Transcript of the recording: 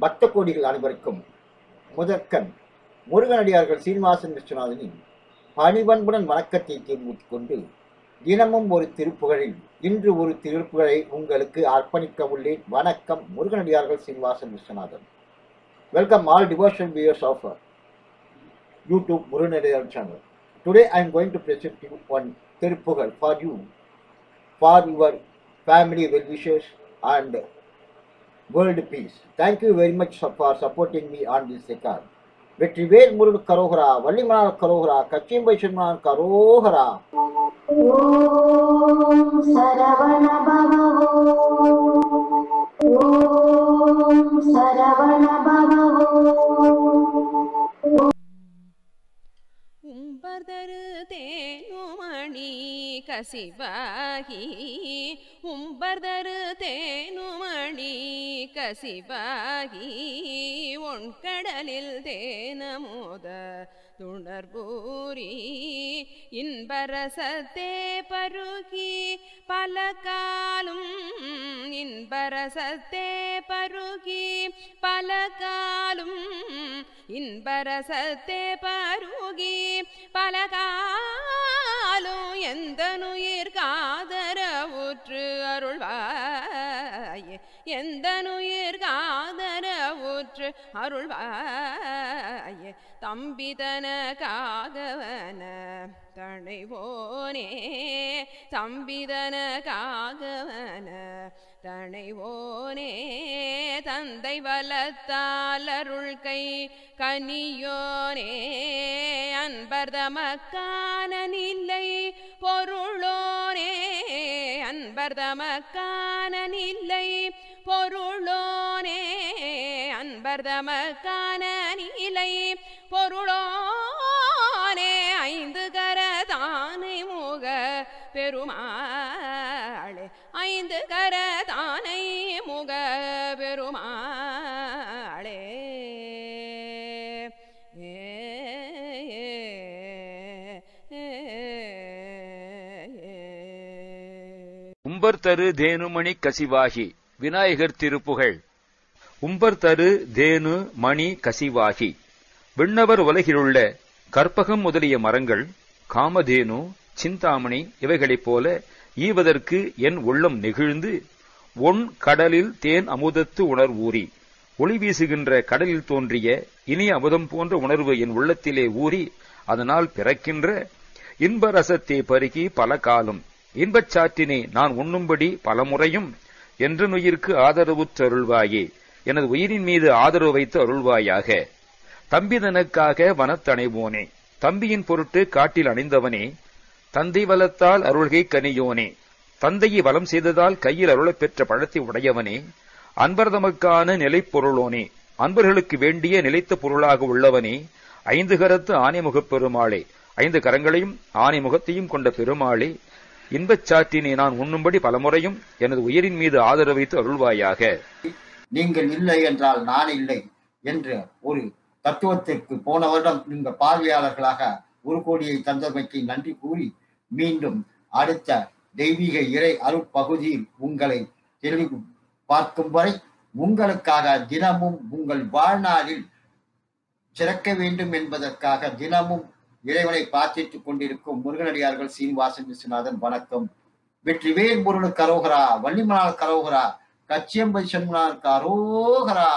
பக்த கோடிகள் அனைவருக்கும் முதற்கண் முருகனடியார்கள் சீனிவாசன் விஸ்வநாதனின் பணிவன்புடன் வணக்கத்தை தெரிவித்துக் கொண்டு தினமும் ஒரு திருப்புகழில் இன்று ஒரு திருப்புகழை உங்களுக்கு அர்ப்பணிக்க உள்ளேன். வணக்கம் முருகனடியார்கள் Srinivasan Viswanathan. Welcome all devotion viewers of YouTube Muruganadiyar channel today I am going to present you one Thiruppugazh for you for your family well and world peace thank you very much for supporting me on this record Vetrivel Murugan கரோகரா வள்ளிமலால் கரோகரா கச்சியம்பை சிறுமலால் கரோகரா. உம்பர்தரு தேனுமணி கசிவாகி உம்பர்தரு தேனுமணி கசிவாகி ஒன்கடலில் தேனமோத துணர்பூரி இன்பரசத்தே பருகி பல காலும் இன்பரசத்தே பருகி பல காலும் இன்பரசத்தே பருகி பல காலும் எந்தனு போற்று அருள்வாயே. தம்பிதனகாகவன தணைவோனே தம்பிதனகாகவன தணைவோனே தந்தை வலத்தால் கை கனியோனே. அன்பர் தமக்கான நிலை பொருளோனே. அன்பர் தமக்கான நிலை பொருளோனே. அன்பர் தமக்கான நிலை பொருளோனே ஐந்து கரதானை முக பெருமாளே. ஐந்து கரதானை முக பெருமாளே. ஏ, உம்பர் தரு தேனுமணி கசிவாகி விநாயகர் திருப்புகழ். உம்பர் தரு தேனு மணி கசிவாகி. விண்ணவர் உலகிலுள்ள கற்பகம் முதலிய மரங்கள் காமதேனு சிந்தாமணி இவைகளைப் போல ஈவதற்கு என் உள்ளம் நெகிழ்ந்து ஒன் கடலில் தேன் அமுதத்து உணர்வூறி ஒளி வீசுகின்ற கடலில் தோன்றிய இனிய அமுதம் போன்ற உணர்வு என் உள்ளத்திலே ஊறி அதனால் பிறக்கின்ற இன்ப ரசத்தை பருகி பல காலம். இன்பச் சாற்றினை நான் உண்ணும்படி பலமுறையும் என்ற நுயிர்க்கு ஆதரவுற்றருள்வாயே. எனது உயிரின் மீது ஆதரவு வைத்து அருள்வாயாக. தம்பிதனுக்காக வனத்தணைவோனே. தம்பியின் பொருட்டு காட்டில் அணிந்தவனே. தந்தை வலத்தால் அருள்கை கனியோனே. தந்தையை வலம் செய்ததால் கையில் அருளப் பெற்ற பழத்தை உடையவனே. அன்பர்தமக்கான நிலைப்பொருளோனே அன்பர்களுக்கு வேண்டிய நிலைத்த பொருளாக உள்ளவனே. ஐந்து கரத்து ஆனைமுகப் பெருமாளே. ஐந்து கரங்களையும் ஆனை முகத்தையும் கொண்ட பெருமாளே. இன்பச் சாற்றினை நான் உண்ணும்படி பலமுறையும் எனது உயிரின் மீது ஆதரவு வைத்து அருள்வாயாக. நீங்கள் இல்லை என்றால் நான் இல்லை என்று ஒரு தத்துவத்திற்கு போன வருடம் நீங்கள் பார்வையாளர்களாக ஒரு கோடியை தந்தமைக்கு நன்றி கூறி மீண்டும் அடுத்த தெய்வீக இறை அருட்பகுதியில் உங்களை தெளிவு பார்க்கும் வரை உங்களுக்காக தினமும் உங்கள் வாழ்நாளில் சிறக்க வேண்டும் என்பதற்காக தினமும் இறைவனை பிரார்த்தித்துக் கொண்டிருக்கும் முருகனடியார்கள் சீனிவாசன் விஸ்வநாதன் வணக்கம். வெற்றிவேல் முருகனு கரோகரா வள்ளிமலால் கரோகரா கச்சியம்பதி சண்முனார் கரோகரா.